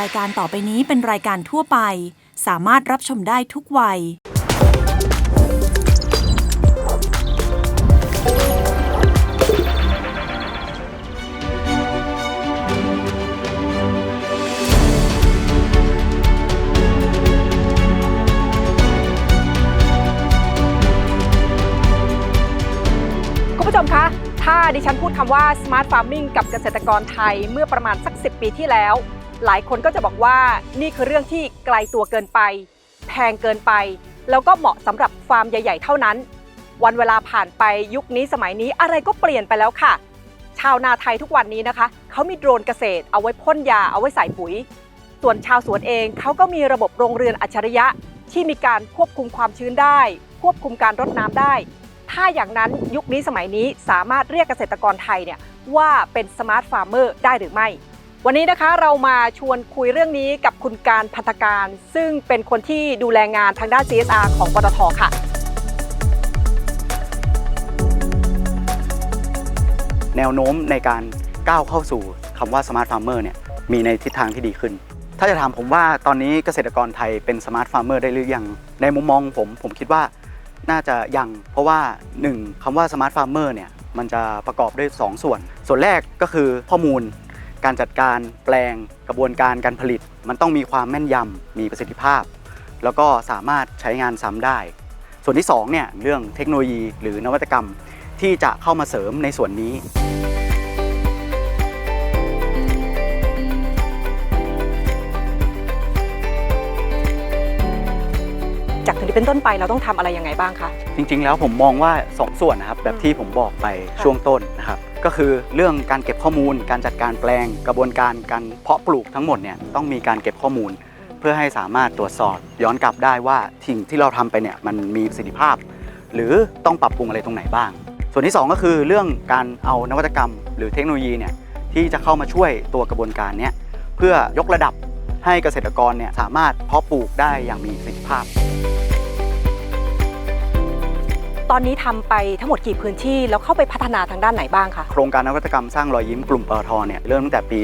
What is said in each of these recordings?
รายการต่อไปนี้เป็นรายการทั่วไป สามารถรับชมได้ทุกวัย คุณผู้ชมคะ ถ้าดิฉันพูดคำว่า smart farming กับเกษตรกรไทยเมื่อประมาณสัก 10 ปีที่แล้ว หลายคนก็จะบอกว่านี่คือเรื่องที่ไกลตัวเกินไป แพงเกินไป แล้วก็เหมาะสำหรับฟาร์มใหญ่ ๆ เท่านั้น วันเวลาผ่านไปยุคนี้สมัยนี้อะไรก็เปลี่ยนไปแล้วค่ะ ชาวนาไทยทุกวันนี้นะคะเขามีโดรนเกษตร เอาไว้พ่นยาเอาไว้ใส่ปุ๋ย ส่วนชาวสวนเองเขาก็มีระบบโรงเรือนอัจฉริยะ ที่มีการควบคุมความชื้นได้ ควบคุมการรดน้ำได้ ถ้าอย่างนั้นยุคนี้สมัยนี้สามารถเรียกเกษตรกรไทยเนี่ยว่าเป็นสมาร์ทฟาร์มเมอร์ได้หรือไม่ วันนี้นะคะเรามาชวนคุยเรื่องนี้กับคุณการพัฒการ ซึ่งเป็นคนที่ดูแลงานทางด้าน CSR ของปตทค่ะ แนวโน้มในการก้าวเข้าสู่คำว่า Smart Farmer เนี่ยมีในทิศทางที่ดีขึ้น ถ้าจะถามผมว่าตอนนี้เกษตรกรไทยเป็น Smart Farmer ได้หรือยัง ในมุมมองผมผมคิดว่าน่าจะยัง เพราะว่า 1คำว่า Smart Farmer เนี่ยมันจะประกอบด้วย 2 ส่วน ส่วนแรกก็คือข้อมูล การจัดการแปลงกระบวนการการผลิต มันต้องมีความแม่นยำมีประสิทธิภาพ แล้วก็สามารถใช้งานซ้ำได้ ส่วนที่2เนี่ยเรื่องเทคโนโลยีหรือนวัตกรรมที่จะเข้ามาเสริมในส่วนนี้ เป็นต้นไปเราต้องทำอะไรยังไงบ้างคะ จริง ๆ แล้วผมมองว่า 2 ส่วนนะครับ แบบที่ผมบอกไปค่ะ ช่วงต้นนะครับ ก็คือเรื่องการเก็บข้อมูล การจัดการแปลง กระบวนการการเพาะปลูกทั้งหมดเนี่ยต้องมีการเก็บข้อมูล เพื่อให้สามารถตรวจสอบย้อนกลับได้ว่าสิ่งที่เราทำไปเนี่ยมันมีประสิทธิภาพ หรือต้องปรับปรุงอะไรตรงไหนบ้าง ส่วนที่ 2 ก็คือเรื่องการเอานวัตกรรม หรือเทคโนโลยีเนี่ยที่จะเข้ามาช่วยตัวกระบวนการเนี้ยเพื่อยกระดับให้เกษตรกรเนี่ยสามารถเพาะปลูกได้อย่างมีประสิทธิภาพต อนนี้ทำไปทั้งหมดกี่พื้นที่ แล้วเข้าไปพัฒนาทางด้านไหนบ้างคะ โครงการนวัตกรรมสร้างรอยยิ้มกลุ่มปตทเนี่ยเริ่มตั้งแต่ปี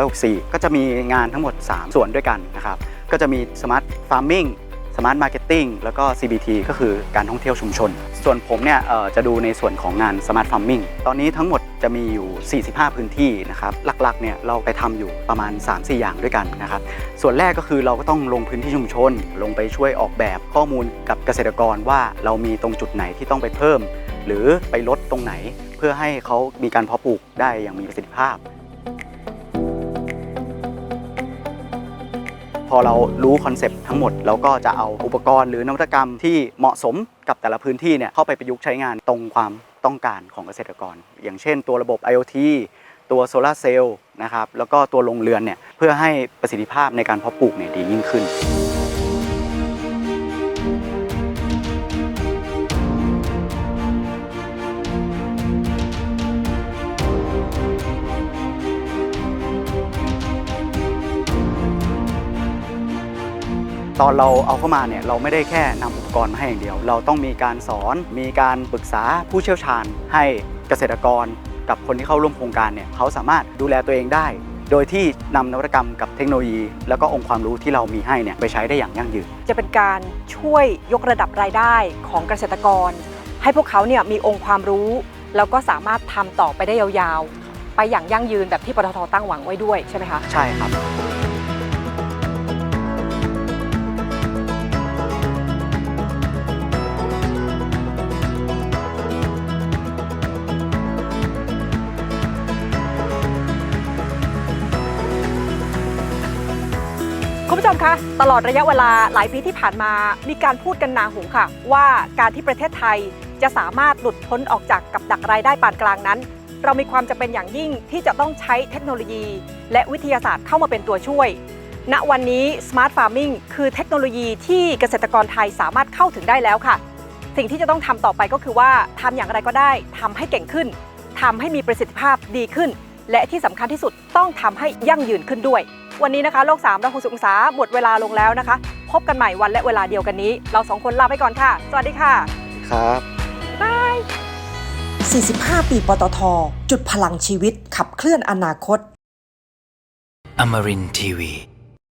2564 ก็จะมีงานทั้งหมด 3 ส่วนด้วยกันนะครับ ก็จะมีสมาร์ทฟาร์มิงสมาร์ทมาร์เก็ตติ้งแล้วก็ CBT ก็คือการท่องเที่ยวชุมชน ส่วนผมเนี่ยจะดูในส่วนของงานสมาร์ทฟาร์มิงตอนนี้ทั้งหมด จะมีอยู่ 45 พื้นที่นะครับหลักๆเนี่ยเราไปทำอยู่ประมาณ 3-4 อย่างด้วยกันนะครับส่วนแรกก็คือเราก็ต้องลงพื้นที่ชุมชน ลงไปช่วยออกแบบข้อมูลกับเกษตรกรว่าเรามีตรงจุดไหนที่ต้องไปเพิ่ม หรือไปลดตรงไหน เพื่อให้เขามีการเพาะปลูกได้อย่างมีประสิทธิภาพ อเรารู้คอนเซปต์ทั้งหมดเราก็จะเอาอุปกรณ์หรือนวัตกรรมที่เหมาะสมกับแต่ละพื้นที่เนี่ยเข้าไปประยุกต์ใช้งานตรงความต้องการของเกษตรกร อย่างเช่นตัวระบบ IoT ตัวโซลาเซลล์นะครับแล้วก็ตัวโรงเรือนเนี่ยเพื่อให้ประสิทธิภาพในการเพาะปลูกเนี่ยดียิ่งขึ้น ตอนเราเอาเข้ามาเนี่ยเราไม่ได้แค่นำอุปกรณ์มาให้อย่างเดียว เราต้องมีการสอนมีการปรึกษาผู้เชี่ยวชาญ ให้เกษตรกร กับคนที่เข้าร่วมโครงการเนี่ยเขาสามารถดูแลตัวเองได้ โดยที่นำนวัตกรรมกับเทคโนโลยี แล้วก็องค์ความรู้ที่เรามีให้เนี่ยไปใช้ได้อย่างยั่งยืน จะเป็นการช่วยยกระดับรายได้ของเกษตรกร ให้พวกเขาเนี่ยมีองค์ความรู้ แล้วก็สามารถทำต่อไปได้ยาวๆ ไปอย่างยั่งยืนแบบที่ปตทตั้งหวังไว้ด้วยใช่ไหมคะ ใช่ครับ คุณผู้ชมคะตลอดระยะเวลาหลายปีที่ผ่านมา มีการพูดกันหนาหูค่ะ ว่าการที่ประเทศไทยจะสามารถหลุดพ้นออกจากกับดักรายได้ปานกลางนั้น เรามีความจำเป็นอย่างยิ่งที่จะต้องใช้เทคโนโลยี และวิทยาศาสตร์เข้ามาเป็นตัวช่วย ณวันนี้ Smart Farming คือเทคโนโลยีที่เกษตรกรไทยสามารถเข้าถึงได้แล้วค่ะ สิ่งที่จะต้องทำต่อไปก็คือว่าทำอย่างไรก็ได้ทำให้เก่งขึ้นทำให้มีประสิทธิภาพดีขึ้น และที่สำคัญที่สุดต้องทำให้ยั่งยืนขึ้นด้วย วันนี้นะคะโลก3เรา60องศาหมดเวลาลงแล้วนะคะ พบกันใหม่วันและเวลาเดียวกันนี้ เราสองคนลาไปก่อนค่ะ สวัสดีค่ะ ครับ45 ปีปตท จุดพลังชีวิตขับเคลื่อนอนาคต Amarin Tiwi.